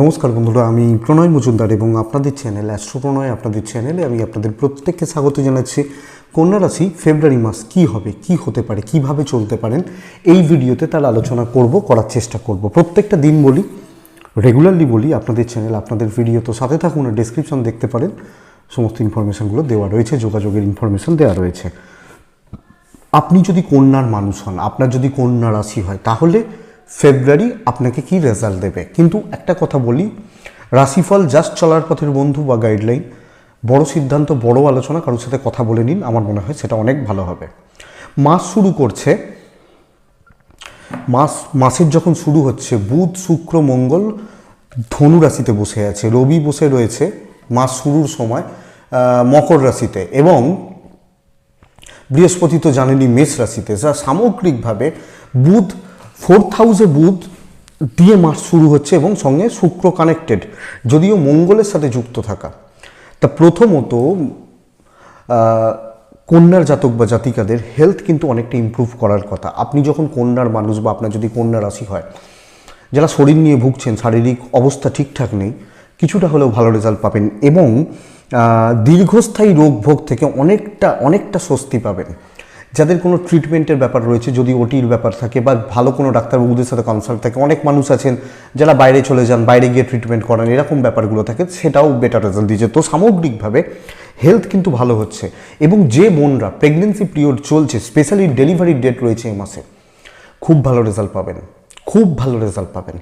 নমস্কার বন্ধুরা, আমি প্রণয় মজুমদার এবং আপনাদের চ্যানেল অ্যাস্ট্রো প্রণয় আপনাদের চ্যানেলে আমি আপনাদের প্রত্যেককে স্বাগত জানাচ্ছি। কন্যা রাশি, ফেব্রুয়ারি মাস কি হবে, কি হতে পারে, কীভাবে চলতে পারেন, এই ভিডিওতে তার আলোচনা করব, করার চেষ্টা করব। প্রত্যেকটা দিন বলি রেগুলারলি বলি আপনাদের চ্যানেল, আপনাদের ভিডিও, তো সাথে থাকুন ডেসক্রিপশন দেখতে পারেন। সমস্ত ইনফরমেশনগুলো দেওয়া রয়েছে, যোগাযোগের ইনফরমেশন দেওয়া রয়েছে। আপনি যদি কন্যার মানুষ হন, আপনার যদি কন্যা রাশি হয়, তাহলে ফেব্রুয়ারি আপনাকে কি রেজাল্ট দেবে? কিন্তু একটা কথা বলি, রাশিফল জাস্ট চলার পথের বন্ধু বা গাইডলাইন বড় সিদ্ধান্ত, বড় আলোচনা, কারোর সাথে কথা বলে নিন, আমার মনে হয় সেটা অনেক ভালো হবে। মাস শুরু করছে। মাস, মাসের যখন শুরু হচ্ছে, বুধ, শুক্র, মঙ্গল ধনু রাশিতে বসে আছে, রবি বসে রয়েছে মাস শুরুর সময় মকর রাশিতে এবং বৃহস্পতি তো জানেনই মেষ রাশিতে। যা সামগ্রিকভাবে বুধ ফোর্থ হাউসে বুধ দিয়ে মাস শুরু হচ্ছে এবং সঙ্গে শুক্র কানেক্টেড, যদিও মঙ্গলের সাথে যুক্ত থাকা। তা প্রথমত কন্যার জাতক বা জাতিকাদের হেলথ কিন্তু অনেকটা ইমপ্রুভ করার কথা। আপনি যখন কন্যার মানুষ বা আপনার যদি কন্যা রাশি হয়, যারা শরীর নিয়ে ভুগছেন, শারীরিক অবস্থা ঠিকঠাক নেই, কিছুটা হলেও ভালো রেজাল্ট পাবেন এবং দীর্ঘস্থায়ী রোগ ভোগ থেকে অনেকটা অনেকটা স্বস্তি পাবেন। যাদের কোনো ট্রিটমেন্টের ব্যাপার রয়েছে, যদি ওটির ব্যাপার থাকে বা ভালো কোনো ডাক্তারবাবুদের সাথে কনসাল্ট থাকে, অনেক মানুষ আছেন যারা বাইরে চলে যান, বাইরে গিয়ে ট্রিটমেন্ট করান, এরকম ব্যাপারগুলো থাকে, সেটাও বেটার রেজাল্ট দিয়েছে তো সামগ্রিকভাবে হেলথ কিন্তু ভালো হচ্ছে এবং যে বোনরা প্রেগনেন্সি পিরিয়ড চলছে স্পেশালি ডেলিভারি ডেট রয়েছে এই মাসে, খুব ভালো রেজাল্ট পাবেন, খুব ভালো রেজাল্ট পাবেন।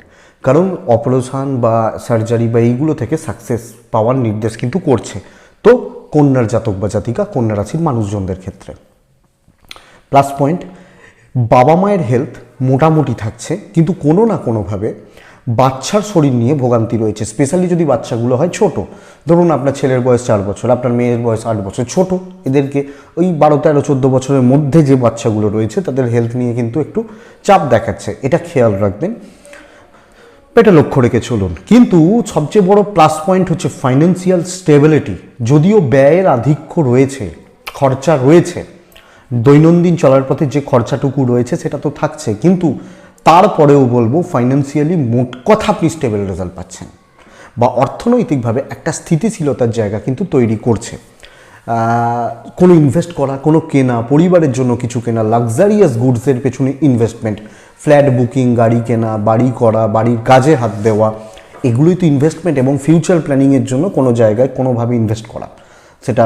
কারণ অপারেশন বা সার্জারি বা এইগুলো থেকে সাকসেস পাওয়ার নির্দেশ কিন্তু করছে। তো কন্যার জাতক বা জাতিকা, কন্যা রাশির মানুষজনদের ক্ষেত্রে। প্লাস পয়েন্ট বাবা মায়ের হেলথ মোটামুটি থাকছে, কিন্তু কোনো না কোনোভাবে বাচ্চার শরীর নিয়ে ভোগান্তি রয়েছে। স্পেশালি যদি বাচ্চাগুলো হয় ছোট। ধরুন আপনার ছেলের বয়স চার বছর, আপনার মেয়ের বয়স আট বছর, ছোট। এদেরকে ওই বারো, তেরো, চোদ্দ বছরের মধ্যে যে বাচ্চাগুলো রয়েছে, তাদের হেলথ নিয়ে কিন্তু একটু চাপ দেখাচ্ছে। এটা খেয়াল রাখবেন। এটা লক্ষ্য রেখে চলুন। কিন্তু সবচেয়ে বড় প্লাস পয়েন্ট হচ্ছে ফাইন্যান্সিয়াল স্টেবিলিটি যদিও ব্যয়ের আধিক্য রয়েছে, খরচা রয়েছে দৈনন্দিন চলার পথে যে খরচাটুকু রয়েছে সেটা তো থাকছে। কিন্তু তারপরেও বলব ফাইন্যান্সিয়ালি মোট কথা আপনি স্টেবল রেজাল্ট পাচ্ছেন। বা অর্থনৈতিকভাবে একটা স্থিতিশীলতার জায়গা কিন্তু তৈরি করছে। কোনো ইনভেস্ট করা, কোনো কেনা, পরিবারের জন্য কিছু কেনা লাক্সারিয়াস গুডসের পেছনে ইনভেস্টমেন্ট ফ্ল্যাট বুকিং গাড়ি কেনা, বাড়ি করা, বাড়ির কাজে হাত দেওয়া, এগুলোই তো ইনভেস্টমেন্ট এবং ফিউচার প্ল্যানিংয়ের জন্য কোনো জায়গায় কোনোভাবে ইনভেস্ট করা। সেটা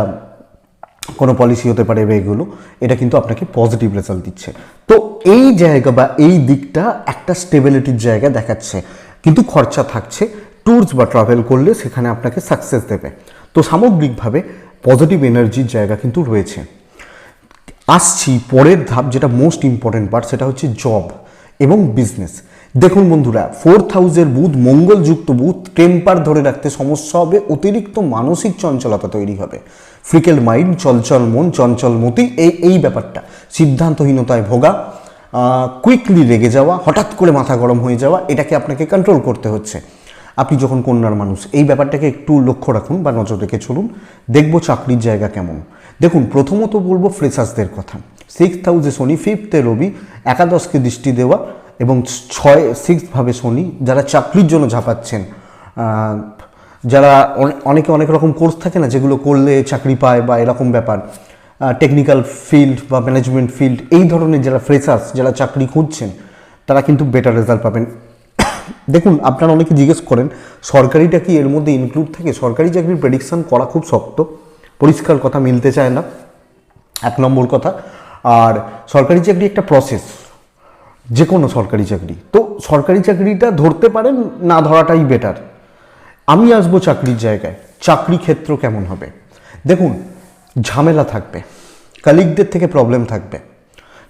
কোনো পলিসি হতে পারে বা এগুলো, এটা কিন্তু আপনাকে পজিটিভ রেজাল্ট দিচ্ছে। তো এই জায়গা বা এই দিকটা একটা স্টেবিলিটির জায়গা দেখাচ্ছে। কিন্তু খরচা থাকছে ট্যুরস বা ট্রাভেল করলে সেখানে আপনাকে সাকসেস দেবে। তো সামগ্রিকভাবে পজিটিভ এনার্জির জায়গা কিন্তু রয়েছে। আসছি, পরের ধাপ যেটা মোস্ট ইম্পর্টেন্ট পার্ট সেটা হচ্ছে জব এবং বিজনেস দেখুন বন্ধুরা ফোর্থ হাউসের বুধ, মঙ্গলযুক্ত বুধ টেম্পার ধরে রাখতে সমস্যা হবে, অতিরিক্ত মানসিক চঞ্চলতা তৈরি হবে। ফ্রিকেল মাইন্ড চঞ্চল মন, চঞ্চল মতি, এই এই ব্যাপারটা। সিদ্ধান্তহীনতায় ভোগা কুইকলি রেগে যাওয়া, হঠাৎ করে মাথা গরম হয়ে যাওয়া, এটাকে আপনাকে কন্ট্রোল করতে হচ্ছে। আপনি যখন কন্যার মানুষ, এই ব্যাপারটাকে একটু লক্ষ্য রাখুন বা নজর রেখে চলুন, দেখব চাকরির জায়গা কেমন। দেখুন, প্রথমত বলব ফ্রেশার্সদের কথা। সিক্স হাউসে শনি ফিফথে রবি, একাদশকে দৃষ্টি দেওয়া এবং ছয় সিক্সভাবে শনি, যারা চাকরির জন্য ঝাঁপাচ্ছেন যারা অনেকে অনেক রকম কোর্স থাকে না, যেগুলো করলে চাকরি পায় বা এরকম ব্যাপার টেকনিক্যাল ফিল্ড বা ম্যানেজমেন্ট ফিল্ড এই ধরনের যারা ফ্রেশার্স যারা চাকরি খুঁজছেন, তারা কিন্তু বেটার রেজাল্ট পাবেন। দেখুন, আপনারা অনেকে জিজ্ঞেস করেন, সরকারিটা কি এর মধ্যে ইনক্লুড থাকে? সরকারি চাকরির প্রেডিকশান করা খুব শক্ত, পরিষ্কার কথা, মিলতে চায় না, এক নম্বর কথা। আর সরকারি চাকরি একটা প্রসেস যে কোনো সরকারি চাকরি। তো সরকারি চাকরিটা ধরতে পারেন, না ধরাটাই বেটার আমি আসব চাকরির জায়গায়। চাকরি ক্ষেত্র কেমন হবে? দেখুন, ঝামেলা থাকবে। কালিগদের থেকে প্রবলেম থাকবে।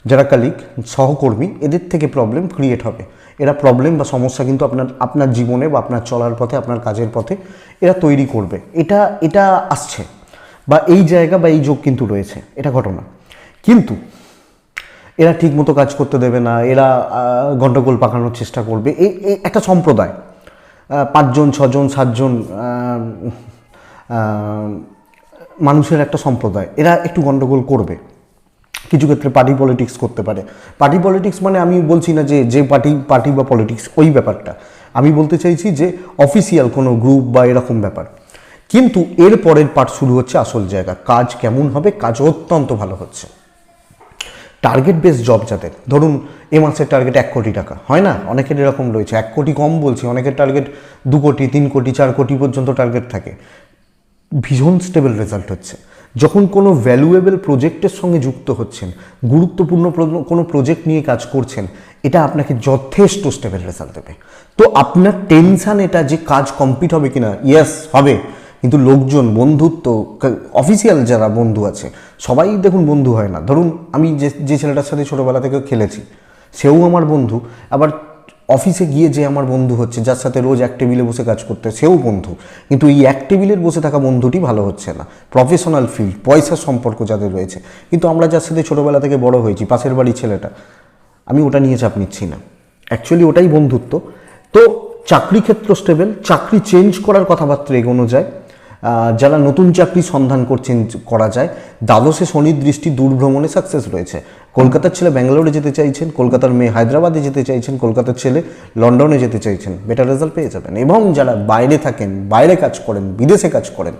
যারা কালিগ সহকর্মী, এদের থেকে প্রবলেম ক্রিয়েট হবে। এরা প্রবলেম বা সমস্যা কিন্তু আপনার আপনার জীবনে বা আপনার চলার পথে, আপনার কাজের পথে এরা তৈরি করবে। এটা এটা আসছে। বা এই জায়গা বা এই যোগ কিন্তু রয়েছে। এটা ঘটনা। কিন্তু এরা ঠিক মতো কাজ করতে দেবে না এরা আহ, গন্ডগোল পাকানোর চেষ্টা করবে। এই একটা সম্প্রদায় পাঁচজন ছজন সাতজন মানুষের একটা সম্প্রদায় এরা একটু গন্ডগোল করবে। কিছু ক্ষেত্রে পার্টি পলিটিক্স করতে পারে। পার্টি পলিটিক্স মানে আমি বলছি না যে যে পার্টি পার্টি বা পলিটিক্স ওই ব্যাপারটা। আমি বলতে চাইছি যে অফিসিয়াল কোনো গ্রুপ বা এরকম ব্যাপার। কিন্তু এর পরের পার্ট শুরু হচ্ছে আসল জায়গা। কাজ কেমন হবে? কাজ অত্যন্ত ভালো হচ্ছে। টার্গেট বেস জব যাদের। ধরুন, এ মাসের টার্গেট এক কোটি টাকা। হয় না? অনেকের এরকম রয়েছে। এক কোটি কম বলছি, অনেকের টার্গেট দু কোটি, তিন কোটি, চার কোটি পর্যন্ত টার্গেট থাকে। ভীষণ স্টেবল রেজাল্ট হচ্ছে। যখন কোনো ভ্যালুয়েবল প্রজেক্টের সঙ্গে যুক্ত হচ্ছেন, গুরুত্বপূর্ণ কোনো প্রজেক্ট নিয়ে কাজ করছেন, এটা আপনাকে যথেষ্ট স্টেবল রেজাল্ট দেবে। তো আপনার টেনশন এটা যে কাজ কমপ্লিট হবে কিনা ইয়েস হবে। কিন্তু লোকজন, বন্ধুত্ব অফিসিয়াল যারা বন্ধু আছে, সবাই দেখুন বন্ধু হয় না। ধরুন আমি যে যে ছেলেটার সাথে ছোটোবেলা থেকে খেলেছি, সেও আমার বন্ধু, আবার অফিসে গিয়ে যে আমার বন্ধু হচ্ছে, যার সাথে রোজ এক টেবিলে বসে কাজ করতে, সেও বন্ধু। কিন্তু এই এক টেবিলের বসে থাকা বন্ধুটি ভালো হচ্ছে না। প্রফেশনাল ফিল্ড পয়সার সম্পর্ক যাদের রয়েছে। কিন্তু আমরা যার সাথে ছোটোবেলা থেকে বড় হয়েছি, পাশের বাড়ির ছেলেটা, আমি ওটা নিয়ে চাপ নিচ্ছি না। অ্যাকচুয়ালি ওটাই বন্ধুত্ব। তো চাকরি ক্ষেত্র স্টেবেল চাকরি চেঞ্জ করার কথাবার্তা এগোনো যায়। যারা নতুন চাকরি সন্ধান করছেন করা যায়, দ্বাদশে শনির দৃষ্টি দূরভ্রমণে সাকসেস রয়েছে। কলকাতার ছেলে ব্যাঙ্গালোরে যেতে চাইছেন, কলকাতার মেয়ে হায়দ্রাবাদে যেতে চাইছেন, কলকাতার ছেলে লন্ডনে যেতে চাইছেন বেটার রেজাল্ট পেয়ে যাবেন। এবং যারা বাইরে থাকেন, বাইরে কাজ করেন, বিদেশে কাজ করেন,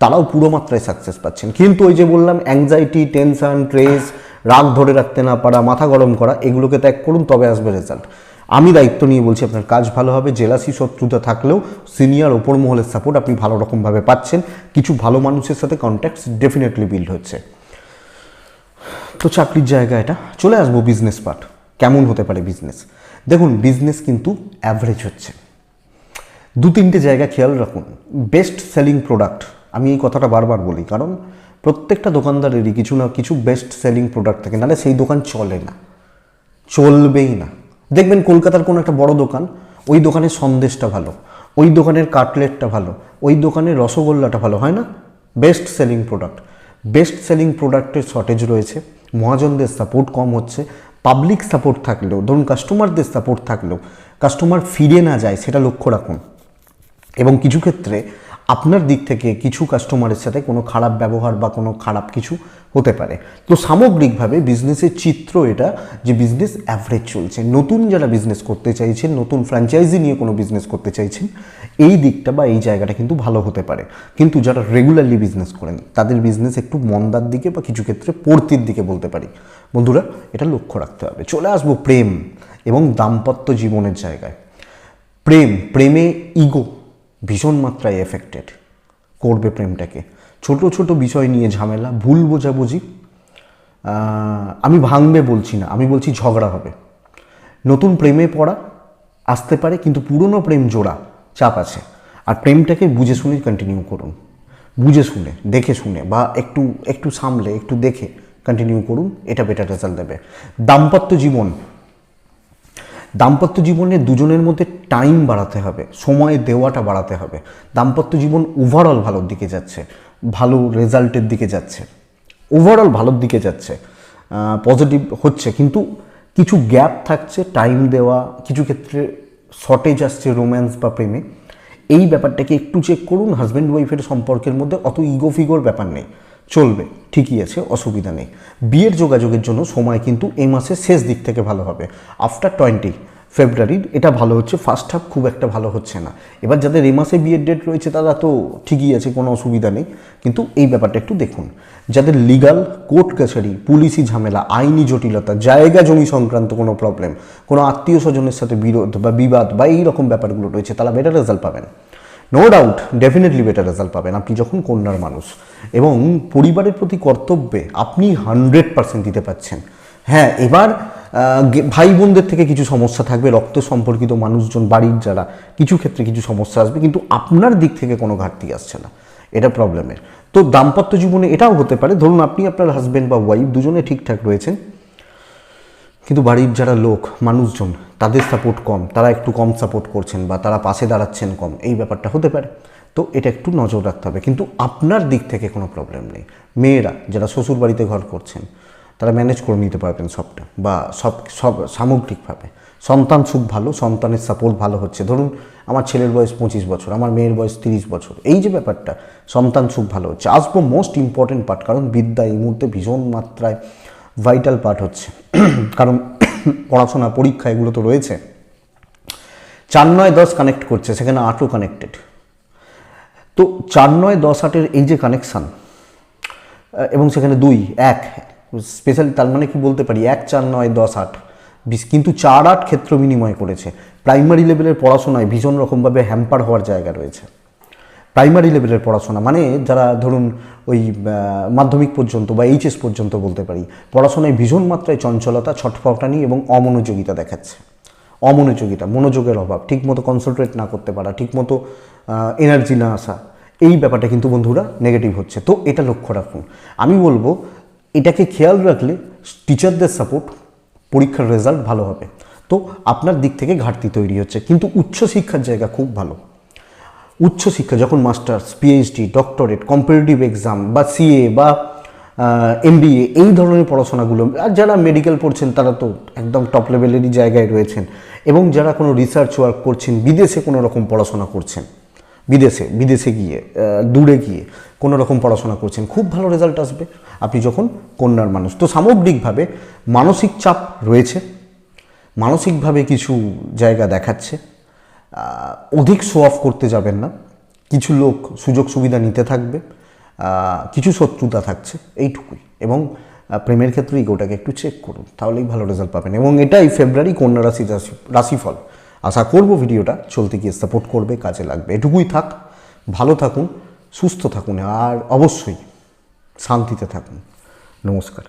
তারাও পুরো মাত্রায় সাকসেস পাচ্ছেন। কিন্তু ওই যে বললাম অ্যাংজাইটি টেনশন ট্রেস রাগ ধরে রাখতে না পারা, মাথা গরম করা, এগুলোকে ত্যাগ করুন, তবে আসবে রেজাল্ট আমি দায়িত্ব নিয়ে বলছি আপনার কাজ ভালো হবে, জেলাসি শত্রুতা থাকলেও সিনিয়র ওপর মহলের সাপোর্ট আপনি ভালো রকমভাবে পাচ্ছেন। কিছু ভালো মানুষের সাথে কন্ট্যাক্ট ডেফিনেটলি বিল্ড হচ্ছে। তো চাকরির জায়গা এটা। চলে আসব বিজনেস পার্ট কেমন হতে পারে বিজনেস দেখুন বিজনেস কিন্তু অ্যাভারেজ হচ্ছে। দু তিনটে জায়গা খেয়াল রাখুন। বেস্ট সেলিং প্রোডাক্ট আমি এই কথাটা বারবার বলি, কারণ প্রত্যেকটা দোকানদারেরই কিছু না কিছু বেস্ট সেলিং প্রোডাক্ট থাকে। নাহলে সেই দোকান চলে না। চলবেই না। দেখবেন কলকাতার কোনো একটা বড় দোকান, ওই দোকানের সন্দেশটা ভালো, ওই দোকানের কাটলেটটা ভালো, ওই দোকানের রসগোল্লাটা ভালো, হয় না? Best selling product best selling প্রোডাক্টের শর্টেজ রয়েছে, মহাজনদের সাপোর্ট কম হচ্ছে পাবলিক সাপোর্ট থাকলেও, ধরুন কাস্টমারদের সাপোর্ট থাকলেও কাস্টমার ফিরে না যায়, সেটা লক্ষ্য রাখুন। এবং কিছু ক্ষেত্রে আপনার দিক থেকে কিছু কাস্টমারের সাথে কোনো খারাপ ব্যবহার বা কোনো খারাপ কিছু হতে পারে। তো সামগ্রিকভাবে বিজনেসের চিত্র এটা যে বিজনেস অ্যাভারেজ চলছে। নতুন যারা বিজনেস করতে চাইছেন, নতুন ফ্র্যাঞ্চাইজি নিয়ে কোনো বিজনেস করতে চাইছেন, এই দিকটা বা এই জায়গাটা কিন্তু ভালো হতে পারে। কিন্তু যারা রেগুলারলি বিজনেস করেন, তাদের বিজনেস একটু মন্দার দিকে বা কিছু ক্ষেত্রে পড়তির দিকে বলতে পারি। বন্ধুরা, এটা লক্ষ্য রাখতে হবে। চলে আসব প্রেম এবং দাম্পত্য জীবনের জায়গায়। প্রেম, প্রেমে ইগো ভীষণ মাত্রায় এফেক্টেড করবে প্রেমটাকে। ছোট ছোট বিষয় নিয়ে ঝামেলা, ভুল বোঝাবুঝি আমি ভাঙবে বলছি না, আমি বলছি ঝগড়া হবে। নতুন প্রেমে পড়া আসতে পারে, কিন্তু পুরনো প্রেম জোড়া চাপ আছে। আর প্রেমটাকে বুঝে শুনে কন্টিনিউ করুন। বুঝে শুনে, দেখে শুনে, বা একটু একটু সামলে, একটু দেখে কন্টিনিউ করুন, এটা বেটার রেজাল্ট দেবে। দাম্পত্য জীবন দাম্পত্য জীবনে দুজনের মধ্যে টাইম বাড়াতে হবে, সময় দেওয়াটা বাড়াতে হবে। দাম্পত্য জীবন ওভারঅল ভালোর দিকে যাচ্ছে, ভালো রেজাল্টের দিকে যাচ্ছে। ওভারঅল ভালোর দিকে যাচ্ছে পজিটিভ হচ্ছে, কিন্তু কিছু গ্যাপ থাকছে টাইম দেওয়া, কিছু ক্ষেত্রে শর্টেজ আসছে রোম্যান্স বা প্রেমে। এই ব্যাপারটাকে একটু চেক করুন হাজব্যান্ড ওয়াইফের সম্পর্কের মধ্যে অত ইগো ফিগোর ব্যাপার নেই। চলবে, ঠিকই আছে, অসুবিধা নেই। বিয়ের যোগাযোগের জন্য সময় কিন্তু এই মাসের শেষ দিক থেকে ভালো হবে। আফটার টোয়েন্টি ফেব্রুয়ারির এটা ভালো হচ্ছে ফার্স্ট হাফ খুব একটা ভালো হচ্ছে না। এবার যাদের এই মাসে বিয়ের ডেট রয়েছে, তারা তো ঠিকই আছে, কোনো অসুবিধা নেই। কিন্তু এই ব্যাপারটা একটু দেখুন। যাদের লিগাল কোর্ট কাছারি পুলিশি ঝামেলা, আইনি জটিলতা, জায়গা জমি সংক্রান্ত কোনো প্রবলেম কোনো আত্মীয় স্বজনের সাথে বিরোধ বা বিবাদ বা এই রকম ব্যাপারগুলো রয়েছে, তারা বেটার রেজাল্ট পাবেন। No doubt definitely better result পাবেন আপনি যখন কন্যার মানুষ। এবং পরিবারের প্রতি কর্তব্যে আপনি হান্ড্রেড পার্সেন্ট দিতে পারছেন হ্যাঁ এবার ভাই বোনদের থেকে কিছু সমস্যা থাকবে, রক্ত সম্পর্কিত মানুষজন, বাড়ির যারা, কিছু ক্ষেত্রে কিছু সমস্যা আসবে, কিন্তু আপনার দিক থেকে কোনো ঘাটতি আসছে না। এটা প্রবলেমের তো দাম্পত্য জীবনে এটাও হতে পারে। ধরুন আপনি আপনার হাজব্যান্ড বা ওয়াইফ দুজনে ঠিকঠাক রয়েছেন, কিন্তু বাড়ির যারা লোক, মানুষজন তাদের সাপোর্ট কম, তারা একটু কম সাপোর্ট করছেন বা তারা পাশে দাঁড়াচ্ছেন কম, এই ব্যাপারটা হতে পারে। তো এটা একটু নজর রাখতে হবে। কিন্তু আপনার দিক থেকে কোনো প্রবলেম নেই। মেয়েরা যারা শ্বশুর বাড়িতে ঘর করছেন, তারা ম্যানেজ করে নিতে পারবেন সবটা বা সব সব সামগ্রিকভাবে। সন্তান সুখ ভালো, সন্তানের সাপোর্ট ভালো হচ্ছে। ধরুন, আমার ছেলের বয়স পঁচিশ বছর, আমার মেয়ের বয়স তিরিশ বছর। এই যে ব্যাপারটা, সন্তান সুখ ভালো হচ্ছে। আসব মোস্ট ইম্পর্টেন্ট পার্ট কারণ বিদ্যা এই মুহূর্তে ভীষণ মাত্রায় ভাইটাল পার্ট হচ্ছে। কারণ পড়াশোনা, পরীক্ষা এগুলো তো রয়েছে। চার নয় দশ কানেক্ট করছে, সেখানে আটও কানেক্টেড তো চার নয় দশ আটের এই যে কানেকশান এবং সেখানে দুই, এক স্পেশালি তার মানে কি বলতে পারি? এক, চার, নয়, দশ, আট, বিশ, কিন্তু চার, আট ক্ষেত্র বিনিময় করেছে। প্রাইমারি লেভেলের পড়াশোনায় ভীষণ রকমভাবে হ্যাম্পার হওয়ার জায়গা রয়েছে। প্রাইমারি লেভেলের পড়াশোনা মানে যারা ধরুন ওই মাধ্যমিক পর্যন্ত বা এইচএস পর্যন্ত বলতে পারি, পড়াশোনায় ভীষণ মাত্রায় চঞ্চলতা, ছটফটানি এবং অমনোযোগিতা দেখাচ্ছে। অমনোযোগিতা, মনোযোগের অভাব, ঠিকমতো কনসেন্ট্রেট না করতে পারা, ঠিকমতো এনার্জি না আসা, এই ব্যাপারটা কিন্তু বন্ধুরা নেগেটিভ হচ্ছে। তো এটা লক্ষ্য রাখুন। আমি বলব, এটাকে খেয়াল রাখলে টিচারদের সাপোর্ট পরীক্ষার রেজাল্ট ভালো হবে। তো আপনার দিক থেকে ঘাটতি তৈরি হচ্ছে, কিন্তু উচ্চশিক্ষার জায়গা খুব ভালো। উচ্চশিক্ষা যখন masters PhD doctorate competitive exam বা সিএ বা এমবিএ এই ধরনের পড়াশোনাগুলো, আর যারা মেডিকেল পড়ছেন তারা তো একদম টপ লেভেলেরই জায়গায় রয়েছেন এবং যারা কোনো রিসার্চ ওয়ার্ক করছেন, বিদেশে কোনো রকম পড়াশোনা করছেন, বিদেশে বিদেশে গিয়ে দূরে গিয়ে কোনো রকম পড়াশোনা করছেন, খুব ভালো রেজাল্ট আসবে। আপনি যখন কন্যার মানুষ, তো সামগ্রিকভাবে মানসিক চাপ রয়েছে, মানসিকভাবে কিছু জায়গা দেখাচ্ছে অধিক শো অফ করতে যাবেন না। কিছু লোক সুযোগ সুবিধা নিতে থাকবে কিছু শত্রুতা থাকছে, এইটুকুই। এবং প্রেমের ক্ষেত্রে ইগোটাকে একটু চেক করুন, তাহলেই ভালো রেজাল্ট পাবেন। এবং এটাই ফেব্রুয়ারি কন্যা রাশি রাশিফল। আশা করব ভিডিওটা চলতে গিয়ে সাপোর্ট করবে, কাজে লাগবে। এটুকুই থাক, ভালো থাকুন, সুস্থ থাকুন, আর অবশ্যই শান্তিতে থাকুন। নমস্কার।